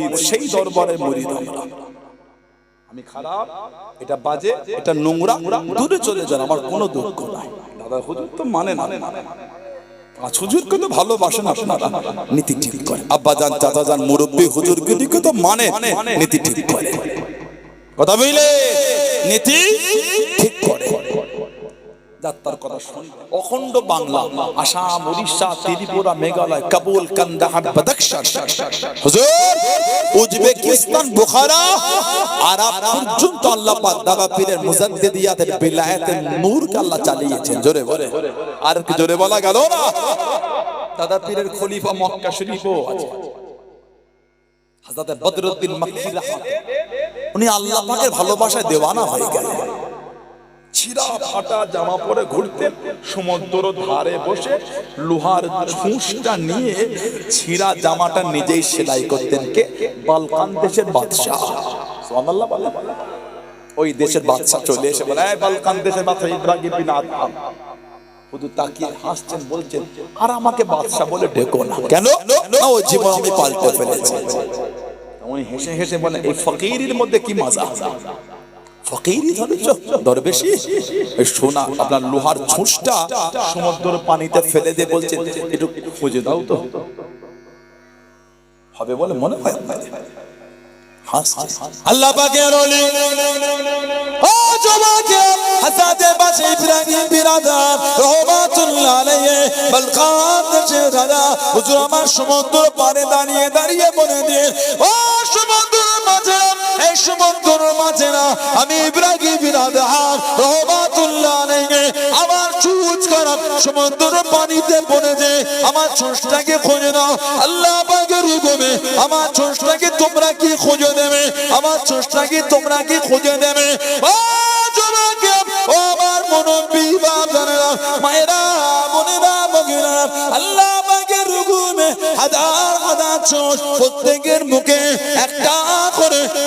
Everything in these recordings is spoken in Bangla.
মরিদ সেই দরবারের মরিদ আমরা। আমি খারাপ এটা বাজে এটা নোংরা দূরে চলে যান আমার কোনো দুঃখ নাই। দাদা হুজুর তো মানে না। পাঁচ হুজুরকে তো ভালোবাসেন আপনারা নীতি ঠিক করে। আব্বা যান চাচা যান মুরব্বী হুজুরকে তো মানে নীতি ঠিক করে। কথা বুঝলে নীতি? যাত্রার কথা শুনবে অখণ্ড বাংলা, আসাম, উড়িষ্যা, ত্রিপুরা, মেঘালয়, কাবুল, কান্দাহার বাদাকশান হুজুর, উজবেকিস্তান, বুখারা পর্যন্ত আল্লাহ পাক পীরের আল্লাহ চালিয়েছেন। জোরে বলে। আর কি জোরে বলা গেল না? দাদা পীরের খলিফা মক্কা শরীফও আছে। বদরুদ্দিন মক্কি উনি আল্লাহ পাকের ভালোবাসায় দেওয়ানা হয়ে গেলেন। ছিঁড়া ফাটা জামা পরে ঘুরতেন সমুদ্র ধারে বসে লোহার ছুঁচটা নিয়ে ছিঁড়া জামাটা নিজেই সেলাই করতেন কে? বালকান দেশের বাদশাহ। সুবহানাল্লাহ বলে ওই দেশের বাদশাহ চলে এসে বলে বালকান দেশের বাদশাহ ইব্রাহিম বিন আদহাম। শুধু তাকিয়ে হাসছেন, বলছেন, আর আমাকে বাদশাহ বলে ডেকো না। কেন? ও জীবন আমি পাল্টে ফেলেছি। উনি হেসে হেসে বলে এই ফকিরের মধ্যে কি মজা? আপনার লোহার ছুঁচটা সমুদ্র পানিতে ফেলে দিয়ে বলছে, একটু খুঁজে দাও তো। হবে বলে মনে হয় আল্লাহ আমার সমুদ্র পারে দাঁড়িয়ে দাঁড়িয়ে বলে দিয়ে ও সমুদ্র মাঝে না, আমি ইব্রাহিম রহমাতুল্লাহ আমার চুজ করা সমুদ্র পানিতে পড়ে যে আমার ছোঁসটাকে খুঁজে নাও। আল্লাহ পাকের হুকুমে, আমার ছোঁসটাকে তোমরা কি খুঁজে দেবে? আমার ছোঁসটাকে তোমরা কি খুঁজে দেবে? ও আমার মনবী বাবারা, মায়েরা, বোনেরা মগিরা আল্লাহ পাকের হুকুমে হাজার হাজার ছোঁস প্রত্যেকের মুখে একটা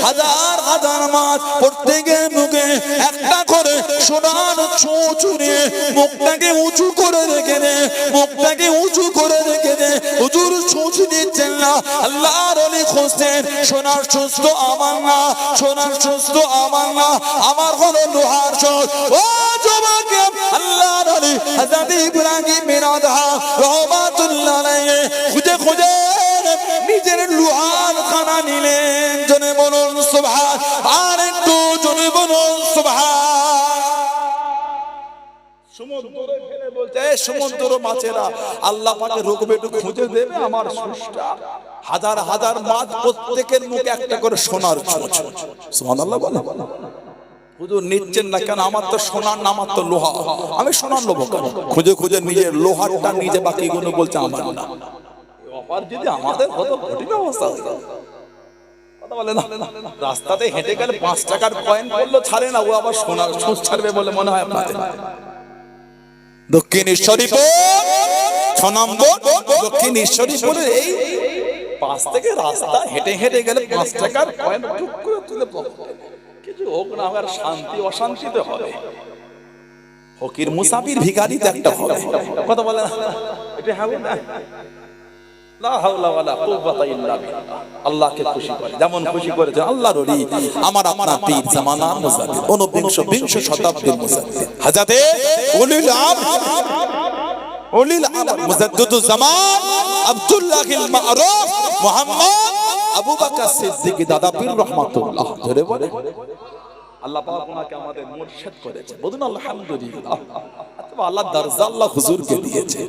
হাজার হাজার মাছ প্রত্যেকের মুখে একটা করে সোনার ছোঁচ নিয়ে মুখটাকে উঁচু করে রেখে দে, মুখটাকে উঁচু করে রেখে দে। হুজুর ছোঁচ দিচ্ছেন না। আল্লাহর অলি খুঁজছেন, সোনার তো আমার না, সোনার তো আমার না, আমার হলো লোহার ছোঁচ। ও জবাকে আল্লাহর অলি হযরত ইব্রাহিম বিন ফেলে বলছে "এ সমুদ্র মাছেরা আল্লাহ পাকে রুকবে একটু খুঁজে দেবে আমার সুষ্টা হাজার হাজার মাছ প্রত্যেকের মুখে একটা করে সোনার ছোঁচ সুবহানাল্লাহ বলে। হুজুর নিচ্ছেন না কেন? আমার তো সোনার না আমার তো লোহা। আমি সোনার লোভ কেন? খুঁজে খুঁজে নিজের লোহারটা নিজে বাকিগুলো বলছে আমার না। অফার যদি আমাদের হতো কঠিন অবস্থা হতো। কথা বলে না? রাস্তাতে হেঁটে গেলে পাঁচ টাকার কয়েন পড়ল ছাড়ে না ও আবার সোনার সুচ ছাড়বে বলে মনে হয় আপনাদের। দক্ষিণ ঈশ্বরীপুর ছ নম্বর দক্ষিণেশ্বরীপুরের এই পাঁচ থেকে রাস্তা হেঁটে হেঁটে গেলে পাঁচ টাকার করে তুলে কিছু হোক না আমার শান্তি অশান্তিতে হবে। ফকির মুসাফির ভিখারিতে একটা হবে। কথা বলে এটা হবে না। ওলি আমার আমর দাদা আল্লাহ পাক আল্লাহ আল্লাহ হুজুরকে দিয়েছে।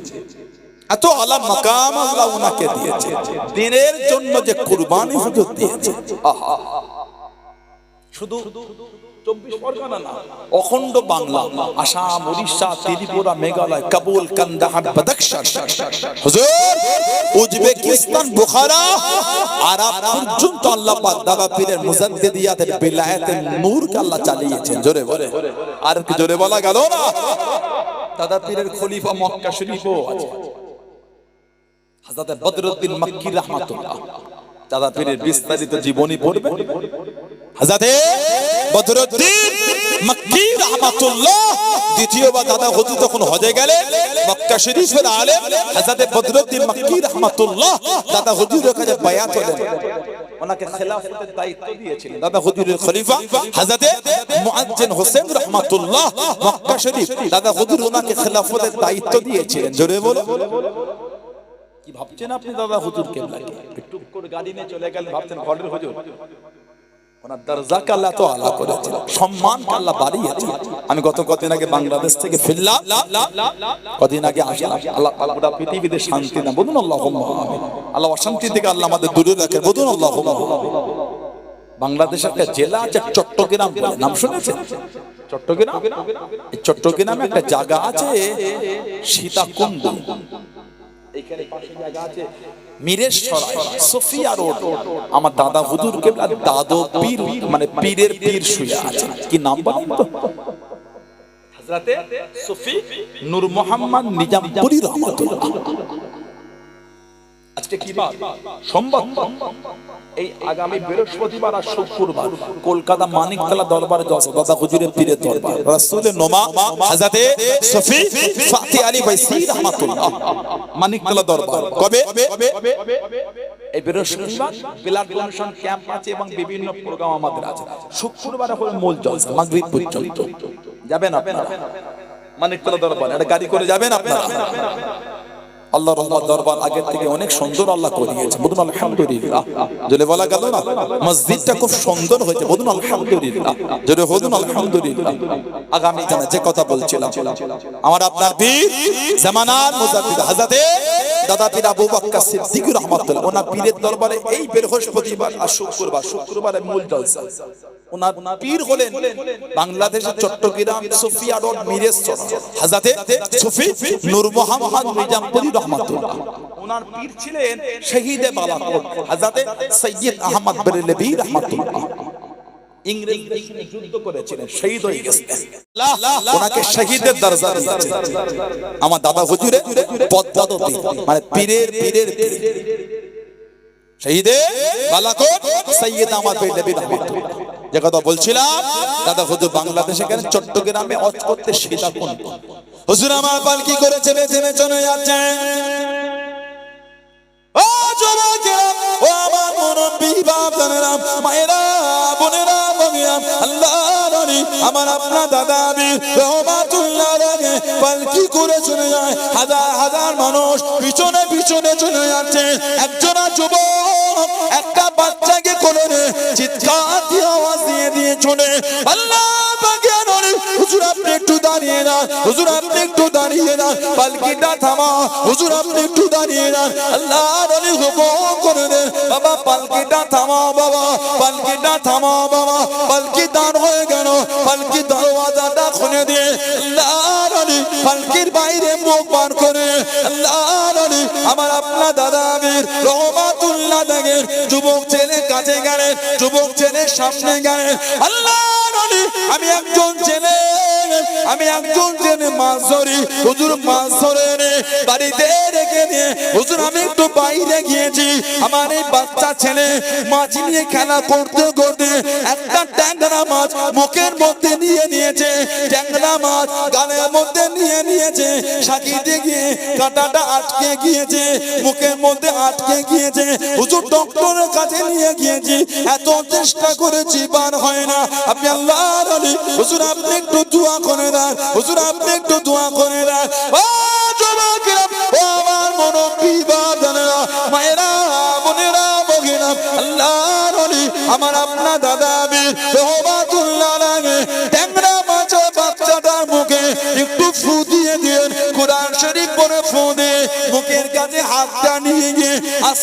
এত আলা মাকাম আল্লাহ ওনাকে দিয়েছে। দিনের জন্য যে কুরবানি হুজুর দিয়েছে। শুধু বাংলা উড়িষ্যা, ত্রিপুরা চালিয়েছেন। জোরে আর কি জোরে বলা গেল না? দাদা পীরের খলিফা মক্কা শরীফও আছে। মক্কি রাহমাতুল্লাহ। দাদা পীরের বিস্তারিত জীবনী পড়বে। মক্কি রাহমাতুল্লাহ দাদা হুজুর তখন হজে গেলে মক্কা শরীফের আলেম। মক্কি রাহমাতুল্লাহ দাদা কাছে বায়াত হলেন। ওনাকে দায়িত্ব দিয়েছিলেন। দাদা হুজুর ওনাকে খেলাফতের দায়িত্ব দিয়েছিলেন। জোরে বলো। কি ভাবছেন আপনি দাদা? হুজুর কেবলাকে করে গাড়ি নিয়ে চলে গেলেন, ভাবছেন ঘরের হুজুর? ওনার সম্মান আল্লাহ আমি গত কদিন আগে বাংলাদেশ থেকে ফিরলাম, কদিন আগে পৃথিবীতে শান্তি না বলুন আল্লাহ আল্লাহ অশান্তি থেকে আল্লাহ আমাদের দূরে রাখে বলুন আল্লাহ বাংলাদেশের একটা জেলা আছে চট্টগ্রাম নাম শুনেছেন? চট্টগ্রাম? চট্টগ্রামে একটা জায়গা আছে, সীতাকুণ্ড। এইখানে পাশে জায়গা আছে মিরেশ্বরায় সোফিয়া রোড। আমার দাদা হুজুর কেবলা দাদো পীর মানে পীরের পীর শুয়ে আছে কি নাম বলেন তো? হযরতে সুফি নূর মোহাম্মদ নিজামপুরি রহমাতুল্লাহ। আজকে কি এই আগামী বৃহস্পতিবার আর শুক্রবার কলকাতা মানিকতলা দরবার দাদা হুজুরের পীরের দরবার। রাসূলের নোমা হযরতে সফি ফাতি আলী মানিকতলা দরবার। কবে? এই বৃহস্পতিবার ডোনেশন ক্যাম্প আছে এবং বিভিন্ন প্রোগ্রাম আমাদের আছে। শুক্রবার মূল জলসা মাগরিব পর্যন্ত। যাবেন আপনারা? মানিকতলা দরবার। একটা গাড়ি করে যাবেন আপনারা? আল্লাহ রহমত দরবার আগের থেকে অনেক সুন্দর আল্লাহ করিয়েছে বলুন আলহামদুলিল্লাহ। যদি বলা গেল না? মসজিদটা খুব সুন্দর হয়েছে। বলুন আলহামদুলিল্লাহ। যদি বলুন আলহামদুলিল্লাহ। আগামী জানা যে কথা বলছিলাম, আমার আপনার বীর জামানার মুজাদ্দিদ হযরতে দাদা পীর আবু বকর সিদ্দিক রহমাতুল্লাহ, ওনার পীরের দরবারে এই বৃহস্পতিবার আর শুক্রবার শুক্রবারে মূল জলসা। ওনার পীর হলেন বাংলাদেশের চট্টগ্রাম সুফিয়া রোড মিরেশ্বর হাজাতে সুফি নূর মোহাম্মদ নিজামপুরি রহমাতুল্লাহ। ওনার পীর ছিলেন শহীদে বালাকোট হাজাতে সৈয়দ আহমদ বেরেলভি রহমাতুল্লাহ। ইংরেজদের যুদ্ধ করেছিলেন মানে রহমাতুল্লাহ। যে কথা বলছিলাম দাদা হুজুর বাংলাদেশে কেন চট্টগ্রামে অজ করতে সেটা কোন হুজুর আমার পালকি করে চেপে চেপে চলে যাচ্ছে। ও যুবকেরা, ও আমার মুরব্বী বাপদানেরা, মায়েরা, বোনেরা, ভগিরা, আল্লাহর অলি, আমার আপনার দাদা বীর রহমাতুল্লাহ আলাইহি পালকি করে চলে যায়? হাজার হাজার মানুষ পিছনে পিছনে চলে যাচ্ছে। একজন যুবক আল্লাহ হুজুর আপনি একটু দাঁড়িয়ে না, হুজুর আপনি একটু দাঁড়িয়ে না, পালকিটা থামা, হুজুর আপনি একটু দাঁড়িয়ে না। আল্লাহ করে বাবা পালকিটা বাবা পালকিটা বাবা, পালকি হয়ে গেল, পালকি দরওয়াজাটা খুলে দিয়ে আল্লাহ পালকির বাইরে মুখ করে। আল্লাহ আমার আপনার দাদা আমির দেখেন যুবক ছেলে কাছে গেলেন যুবক ছেলে সামনে গেলেন আল্লাহ আমি একজন ছেলে, আমি একজন জেনে মাছ ধরি হুজুর মাছ ধরে বাড়িতে রেখে দিয়ে, হুজুর আমি একটু বাইরে গিয়েছি, আমার এই বাচ্চা ছেলে মাছ নিয়ে খেলা করতে করতে একটা ট্যাংরা মাছ মুখের মধ্যে নিয়ে নিয়েছে, ট্যাংরা মাছ মধ্যে নিয়ে নিয়েছে সাকিতে গিয়ে কাঁটাটা আটকে গিয়েছে, মুখের মধ্যে আটকে গিয়েছে, হুজুর ডক্টরের কাছে নিয়ে গিয়েছি, এত চেষ্টা করেছি, বার হয় না। আপনি আল্লাহর আলী হুজুর আপনি একটু দোয়া করে দেন, হুজুর আপনি একটু দোয়া করে দেন। আমার আমার আপনার দাদা বীর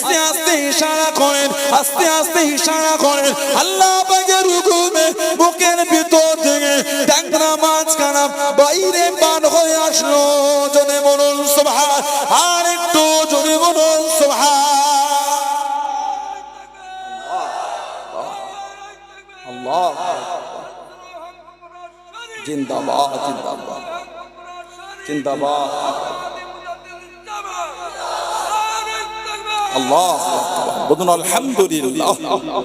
আস্তে আস্তে ইশারা করেন, আস্তে আস্তে ইশারা করেন। আল্লাহ পাকের হুকুমে মুখের ভিতর থেকে ট্যাংরা মাছ খারাপ বাইরে পান হয়ে আসলো। জনে বলুন, সুবহান। আর একটু জনে বলুন, সুবহান। আল্লাহ জিন্দাবাদ জিন্দাবাদ। জিন্দাবাদ। আল্লাহ বলুন, আলহামদুলিল্লাহ।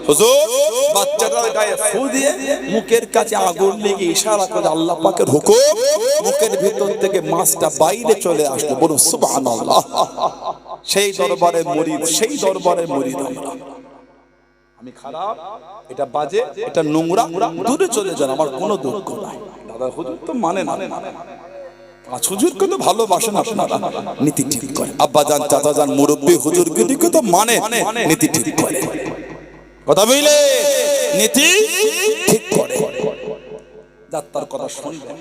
হুজুর বাচ্চাটার গায়ে ফু দিয়ে মুখের কাছে আগুন লেগে ইশারা করে আল্লাহ পাকের হুকুম, মুখের ভিতর থেকে মাছটা বাইরে চলে আসলো। বলুন, সুবহানাল্লাহ। সেই দরবারে মুরিদ, সেই দরবারে মুরিদ আমরা। আমি খারাপ, এটা বাজে, এটা নোংরা, দূরে চলে যান, আমার কোনো দুঃখ নাই। দাদা, হুজুর তো মানে না। পাঁচ হুজুরকে তো ভালোবাসেন আপনারা নীতি ঠিক করে। আব্বা যান চাচা যান মুরব্বী হুজুর গিরিকে তো মানে নীতি করে। কথা বুঝলে? নীতি ঠিক করে। যাত্রার কথা শুনবেন।